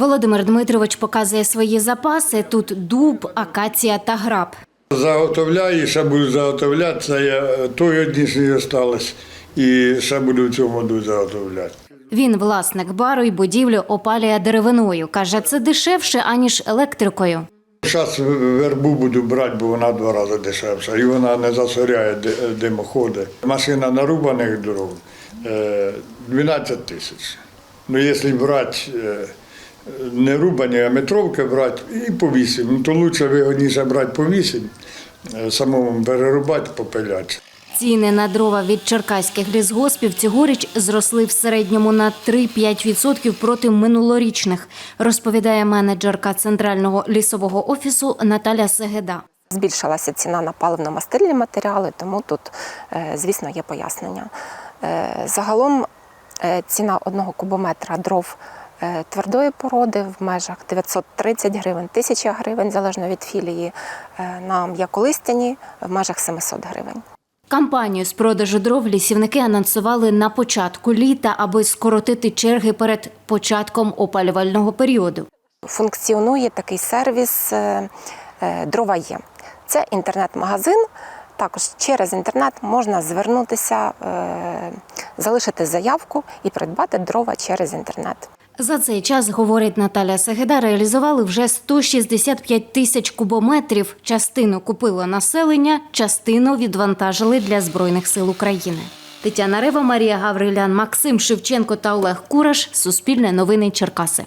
Володимир Дмитрович показує свої запаси. Тут дуб, акація та граб. Заготовляю, ще буду заготовляти, це я той одні осталось, і ще буду в цю воду заготовляти. Він власник бару і будівлю опалює деревиною. Каже, це дешевше, аніж електрикою. Зараз вербу буду брати, бо вона два рази дешевша, і вона не засоряє ди- димоходи. Машина нарубаних дров е, 12 тисяч. Ну, якщо брати е, не рубані, а метровки брати, і по 8. Ну, то краще вигодніше брати по 8, е, самому перерубати, попиляти. Ціни на дрова від черкаських лісгоспів цьогоріч зросли в середньому на 3-5% проти минулорічних, розповідає менеджерка центрального лісового офісу Наталя Сегеда. Збільшилася ціна на паливно-мастильні матеріали, тому тут, е, звісно, є пояснення. Е, Загалом ціна одного кубометра дров твердої породи в межах 930 гривень, 1000 гривень, залежно від філії, е, на м'яколистяні в межах 700 гривень. Кампанію з продажу дров лісівники анонсували на початку літа, аби скоротити черги перед початком опалювального періоду. Функціонує такий сервіс е, е, Дрова є. Це інтернет-магазин. Також через інтернет можна звернутися, е, залишити заявку і придбати дрова через інтернет. За цей час, говорить Наталя Сегеда, реалізували вже 165 тисяч кубометрів. Частину купило населення, частину відвантажили для Збройних сил України. Тетяна Рева, Марія Гаврилян, Максим Шевченко та Олег Кураш. Суспільне новини Черкаси.